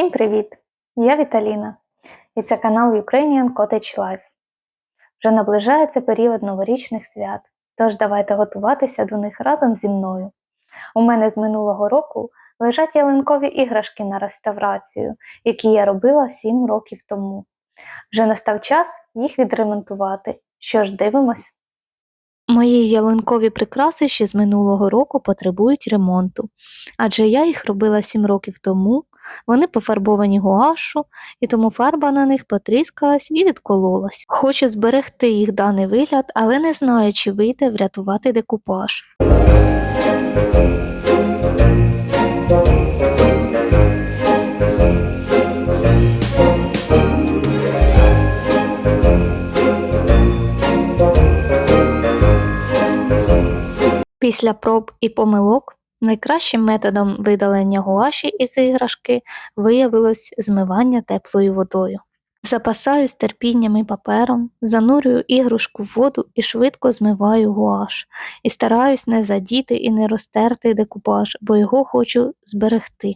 Всім привіт! Я Віталіна, і це канал Ukrainian Cottage Life. Вже наближається період новорічних свят, тож давайте готуватися до них разом зі мною. У мене з минулого року лежать ялинкові іграшки на реставрацію, які я робила 7 років тому. Вже настав час їх відремонтувати. Що ж, дивимось. Мої ялинкові прикраси ще з минулого року потребують ремонту, адже я їх робила 7 років тому, вони пофарбовані гуашу, і тому фарба на них потріскалась і відкололась. Хочу зберегти їх даний вигляд, але не знаю, чи вийде врятувати декупаж. Після проб і помилок найкращим методом видалення гуаші із іграшки виявилось змивання теплою водою. Запасаюсь терпінням і папером, занурюю іграшку в воду і швидко змиваю гуаш. І стараюсь не задіти і не розтерти декупаж, бо його хочу зберегти.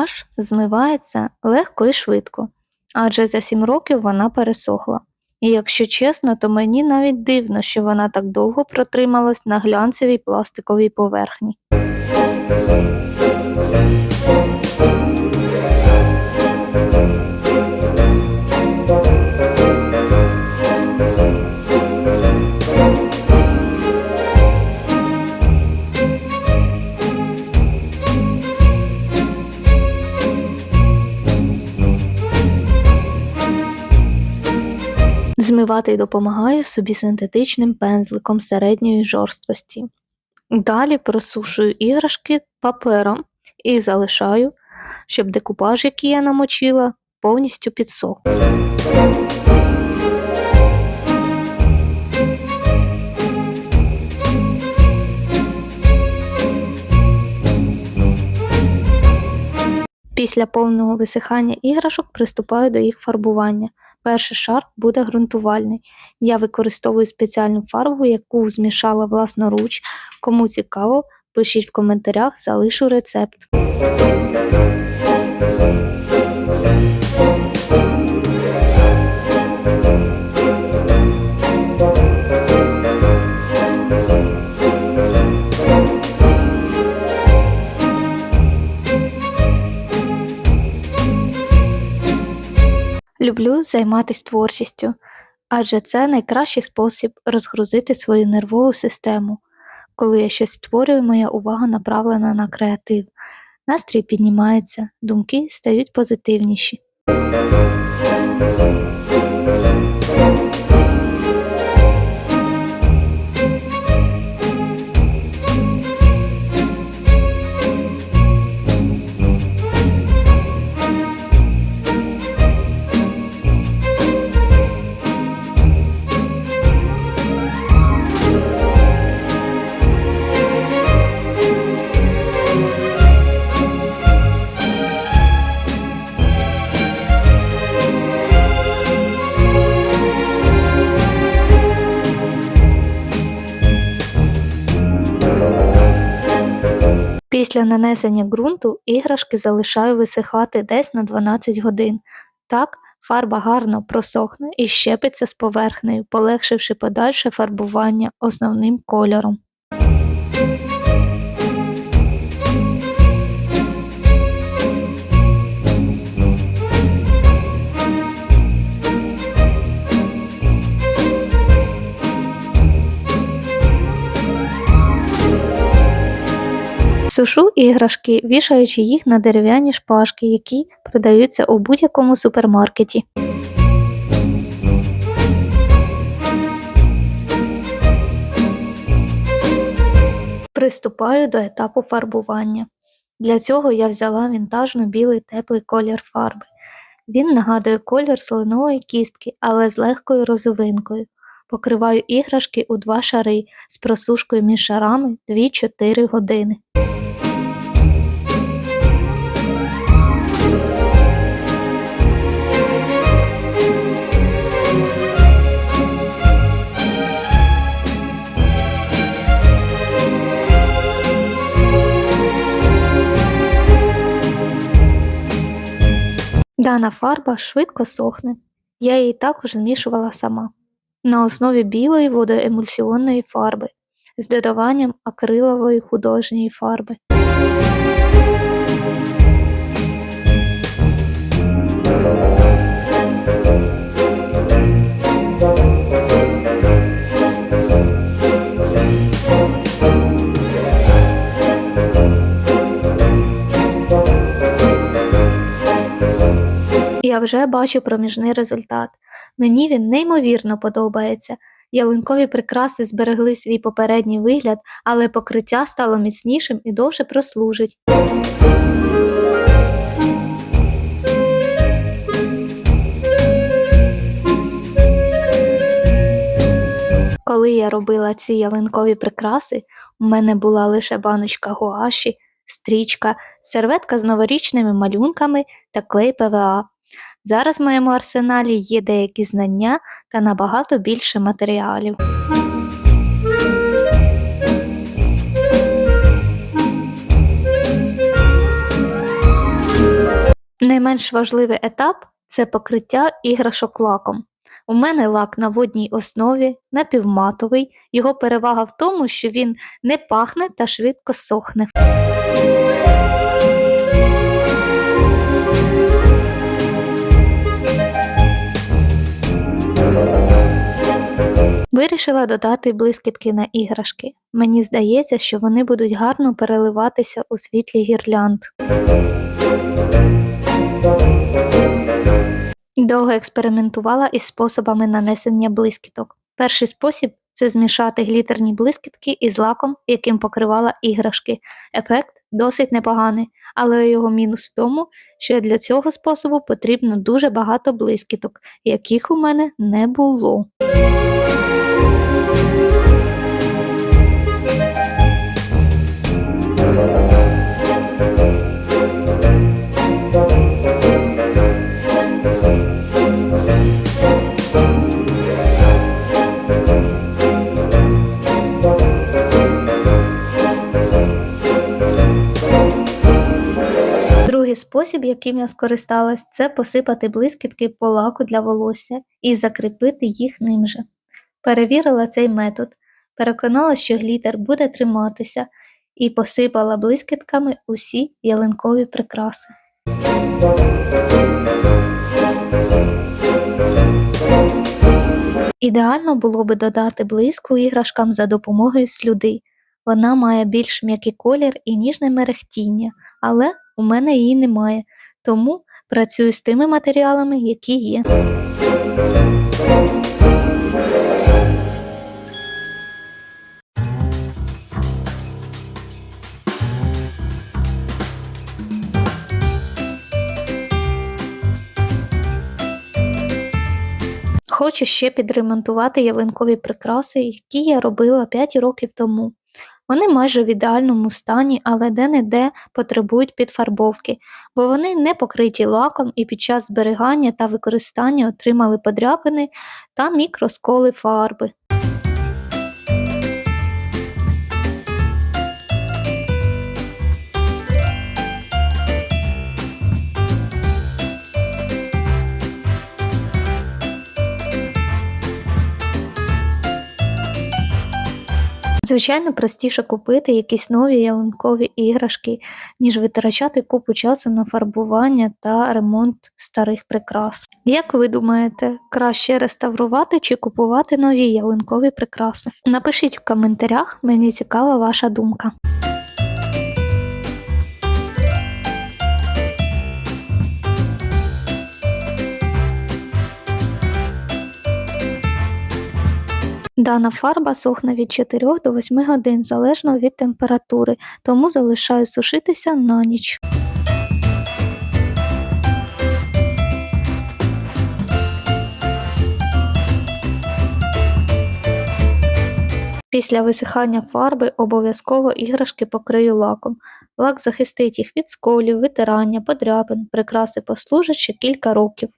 Гуаш змивається легко і швидко, адже за сім років вона пересохла. І якщо чесно, то мені навіть дивно, що вона так довго протрималась на глянцевій пластиковій поверхні. Змивати допомагаю собі синтетичним пензликом середньої жорсткості. Далі просушую іграшки папером і залишаю, щоб декупаж, який я намочила, повністю підсох. Після повного висихання іграшок приступаю до їх фарбування. Перший шар буде ґрунтувальний. Я використовую спеціальну фарбу, яку змішала власноруч. Кому цікаво, пишіть в коментарях, залишу рецепт. Люблю займатися творчістю, адже це найкращий спосіб розгрузити свою нервову систему. Коли я щось створюю, моя увага направлена на креатив, настрій піднімається, думки стають позитивніші. Після нанесення ґрунту іграшки залишаю висихати десь на 12 годин. Так фарба гарно просохне і щепиться з поверхнею, полегшивши подальше фарбування основним кольором. Сушу іграшки, вішаючи їх на дерев'яні шпажки, які продаються у будь-якому супермаркеті. Приступаю до етапу фарбування. Для цього я взяла вінтажно білий теплий колір фарби. Він нагадує колір слонової кістки, але з легкою розовинкою. Покриваю іграшки у два шари з просушкою між шарами 2-4 години. Дана фарба швидко сохне. Я її також змішувала сама на основі білої водоемульсіонної фарби з додаванням акрилової художньої фарби. Вже бачу проміжний результат. Мені він неймовірно подобається. Ялинкові прикраси зберегли свій попередній вигляд, але покриття стало міцнішим і довше прослужить. Коли я робила ці ялинкові прикраси, у мене була лише баночка гуаші, стрічка, серветка з новорічними малюнками та клей ПВА. Зараз в моєму арсеналі є деякі знання та набагато більше матеріалів. Не менш важливий етап це покриття іграшок лаком. У мене лак на водній основі, напівматовий. Його перевага в тому, що він не пахне та швидко сохне. Вирішила додати блискітки на іграшки. Мені здається, що вони будуть гарно переливатися у світлі гірлянд. Довго експериментувала із способами нанесення блискіток. Перший спосіб це змішати глітерні блискітки із лаком, яким покривала іграшки. Ефект досить непоганий, але його мінус в тому, що для цього способу потрібно дуже багато блискіток, яких у мене не було. Спосіб, яким я скористалась, це посипати блискітки по лаку для волосся і закріпити їх ним же. Перевірила цей метод, переконала, що глітер буде триматися, і посипала блискітками усі ялинкові прикраси. Ідеально було би додати блиску іграшкам за допомогою слюди. Вона має більш м'який колір і ніжне мерехтіння, але у мене її немає, тому працюю з тими матеріалами, які є. Хочу ще підремонтувати ялинкові прикраси, які я робила 5 років тому. Вони майже в ідеальному стані, але де-не-де потребують підфарбовки, бо вони не покриті лаком і під час зберігання та використання отримали подряпини та мікросколи фарби. Звичайно, простіше купити якісь нові ялинкові іграшки, ніж витрачати купу часу на фарбування та ремонт старих прикрас. Як ви думаєте, краще реставрувати чи купувати нові ялинкові прикраси? Напишіть в коментарях, мені цікава ваша думка. Дана фарба сохне від 4 до 8 годин залежно від температури, тому залишаю сушитися на ніч. Після висихання фарби обов'язково іграшки покрию лаком. Лак захистить їх від сколів, витирання, подряпин, прикраси послужать ще кілька років.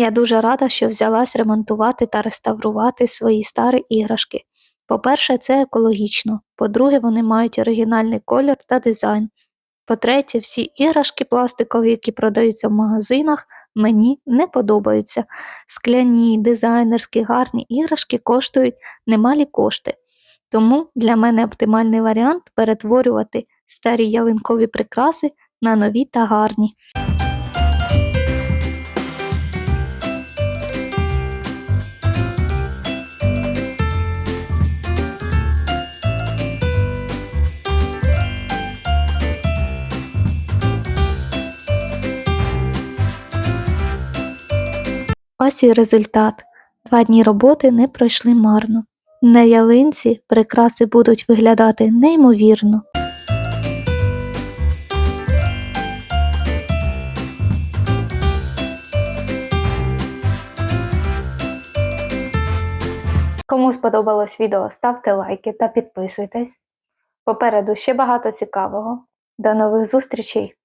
Я дуже рада, що взялась ремонтувати та реставрувати свої старі іграшки. По-перше, це екологічно. По-друге, вони мають оригінальний колір та дизайн. По-третє, всі іграшки пластикові, які продаються в магазинах, мені не подобаються. Скляні, дизайнерські, гарні іграшки коштують немалі кошти. Тому для мене оптимальний варіант перетворювати старі ялинкові прикраси на нові та гарні. Ось і результат. Два дні роботи не пройшли марно. На ялинці прикраси будуть виглядати неймовірно. Кому сподобалось відео, ставте лайки та підписуйтесь. Попереду ще багато цікавого. До нових зустрічей!